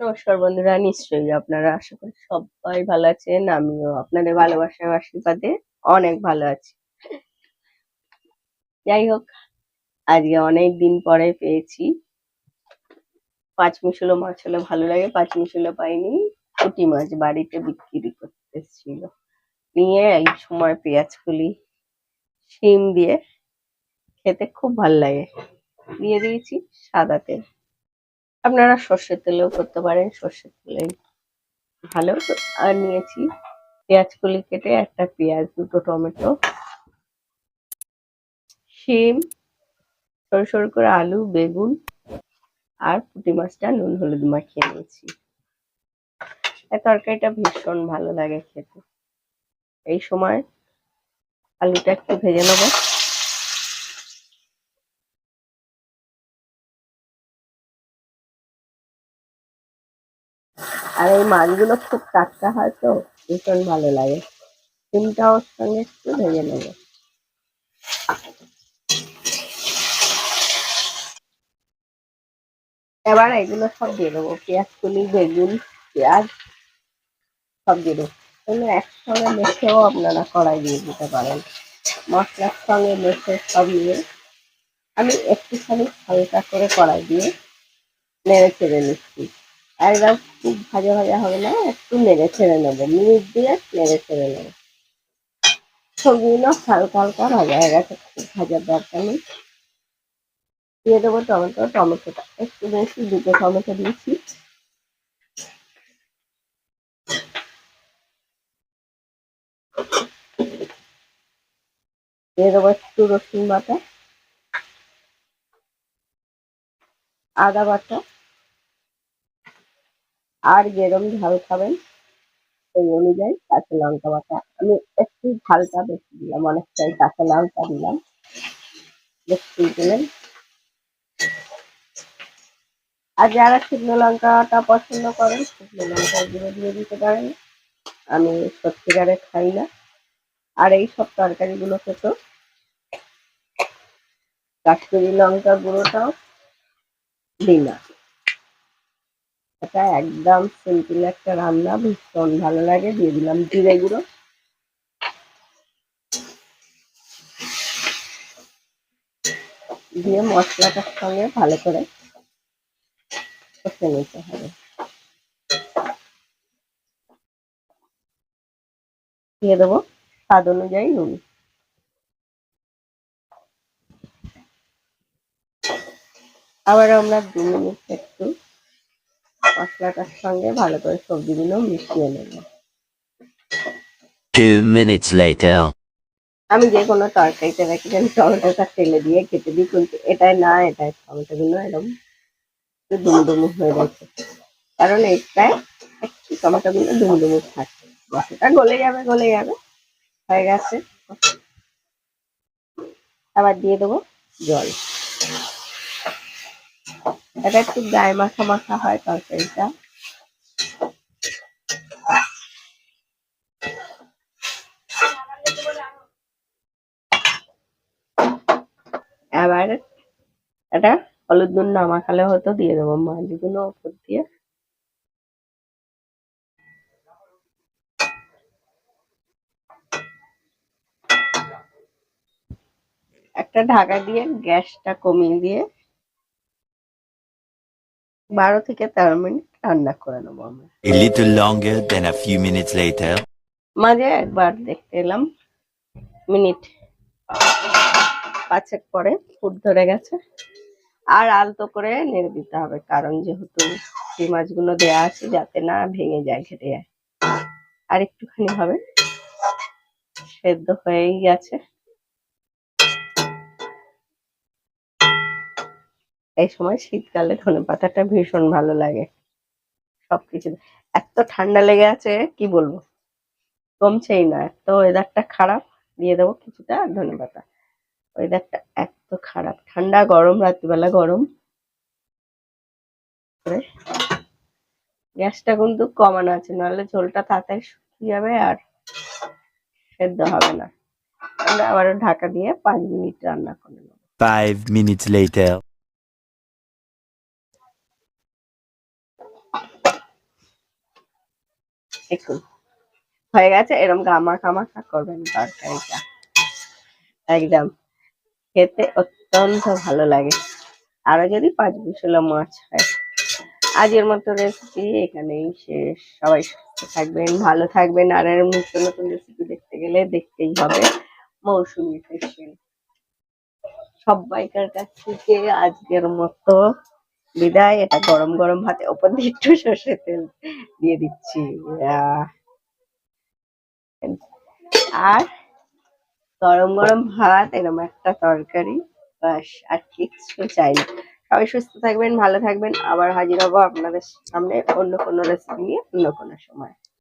নমস্কার বন্ধুরা, নিশ্চয়ই আপনারা আশা করি সবাই ভালো আছেন, আমিও আপনাদের ভালোবাসার আশীর্বাদে অনেক ভালো আছি। যাই হোক, আজকে অনেক দিন পরে পেয়েছি। পাঁচ মিশালো মাছ হলে ভালো লাগে পাঁচ মিশালো পাইনি পুঁটি মাছ বাড়িতে বিক্রি করতে এসেছিল নিয়ে এই সময় পেঁয়াজ কলি শিম দিয়ে খেতে খুব ভালো লাগে। দিয়ে দিয়েছি সাদা তেল। আপনারা সর্ষের তেলেও করতে পারেন, সর্ষের তেলেই ভালো আর নিয়েছি। পেঁয়াজ কলি কেটে একটা পেঁয়াজ, দুটো টমেটো, শিম, সরু সরু করে আলু, বেগুন আর পুঁটি মাছটা নুন হলুদ মাখিয়ে নিয়েছি। তরকারিটা ভীষণ ভালো লাগে খেতে। এই সময় আলুটা একটু ভেজে নেব। আর এই মাছগুলো খুব টাটকা হয় তো, ভীষণ ভালো লাগে। ডিমটা ওর সঙ্গে একটু ভেজে নেব। এবার এগুলো সব দিয়ে দেবো। পেঁয়াজ, কুলি, বেগুন, পেঁয়াজ সব দিয়ে দেবো। এগুলো একসঙ্গে মেখেও আপনারা কড়াই দিয়ে দিতে পারেন। মশলার সঙ্গে মেখে সব নিয়ে আমি একটুখানি হালকা করে কড়াই দিয়ে নেড়ে চেড়ে নিচ্ছি। একদম খুব ভাজা ভাজা হবে না, একটু নেড়ে ছেড়ে নেব, মিনিট দিয়ে নেড়ে ছেড়ে নেব। সবজিগুলো হালকা হালকা ভাজা হয়ে গেছে, খুব ভাজার দরকার নেই। দিয়ে দেবো টমেটো, টমেটোটা একটু বেশি, দুটো টমেটো দিয়েছি। দিয়ে দেবো একটু রসুন বাটা, আদা বাটা। আর যেরম ঝাল খাবেন সেই অনুযায়ী কাঁচা লঙ্কা বাটা। আমি একটু ঝালটা বেশি দিলাম, অনেকটাই কাঁচা লঙ্কা দিলাম। দেখতেই আর যারা শুকনো লঙ্কাটা পছন্দ করেন, শুকনো লঙ্কা গুঁড়ো দিয়ে দিতে পারেন। আমি সত্যিকারে খাই না। আর এই সব তরকারিগুলোতে তো কাশ্মীরি লঙ্কা গুঁড়োটাও দিই না। এটা একদম সিম্পল একটা রান্না ভীষণ ভালো লাগে। দিয়ে দিলাম জিরে গুঁড়ো। দিয়ে মশলাটার সঙ্গে ভালো করে কষে নিতে হবে। দিয়ে দেবো স্বাদ অনুযায়ী নুন। আবার আমরা দু মিনিট একটু মশলাটার সঙ্গে ভালো করে সবজিগুলো মিশিয়ে নেব। আমি যে কোনো তরকারিতে রাখি আমি টমেটোটা তেলে দিয়ে কেটে দিই কিন্তু এটাই না এটাই টমেটোগুলো এরকম একটু দুমদুমু হয়ে গেছে। কারণ এটায় একটু টমেটোগুলো দুমদুমু থাকে। মশলাটা গলে যাবে গলে যাবে হয়ে গেছে। আবার দিয়ে দেবো জল। এটা একটু গায়ে মাখা মাখা হয় তরকারিটা। এবার এটা হলুদ নুন না মাখালে হয়তো দিয়ে দেবো মাছগুলো ওপর দিয়ে। একটা ঢাকা দিয়ে গ্যাসটা কমিয়ে দিয়ে বারো থেকে তেরো মিনিট রান্না করে নেব আমরা। A little longer than a few minutes later. মাঝে একবার দেখতে এলাম মিনিট পাঁচেক পরে ফুট ধরে গেছে। আর আলতো করে নেড়ে দিতে হবে কারণ যেহেতু এই মাছগুলো দেয়া আছে যাতে না ভেঙে যায় ঘেটে যায়। আর একটুখানি হবে সেদ্ধ হয়েই গেছে। এই সময় শীতকালে ধনে পাতাটা ভীষণ ভালো লাগে। সবকিছু এত ঠান্ডা লেগে আছে, কি বলব? কমছেই না। এত ওয়েদারটা খারাপ, দিয়ে দেবো কিছুটা ধনে পাতা ওয়েদারটা এত খারাপ। ঠান্ডা, গরম, রাত্রিবেলা গরম। গ্যাসটা কিন্তু কমানো আছে, নাহলে ঝোলটা তাড়াতাড়ি শুকিয়ে যাবে আর সেদ্ধ হবে না। আমরা আবারও ঢাকা দিয়ে পাঁচ মিনিট রান্না করে নেব। Five minutes later. দেখুন। হয়ে গেছে এরকম গামা খামাখা করবেন তরকারিটা। একদম। খেতে অত্যন্ত ভালো লাগে। আরও যদি পাঁচ বিশলা মাছ হয়। আজকের মতো রেসিপি এখানেই শেষ। সবাই সুস্থ থাকবেন, ভালো থাকবেন। আর এর নতুন নতুন রেসিপি দেখতে গেলে দেখতেই হবে। মৌসুমি ফেশন সবাইকার কাছ থেকে আজকের মতো বিদায়, এটা গরম গরম ভাতে ওপর দিয়ে একটু সর্ষের তেল দিয়ে দিচ্ছি। আর গরম গরম ভাত এরকম একটা তরকারি, বাস, আর কিচ্ছু চাই না। সবাই সুস্থ থাকবেন, ভালো থাকবেন, আবার হাজির হব আপনাদের সামনে অন্য কোনো রেসিপি নিয়ে অন্য কোনো সময়।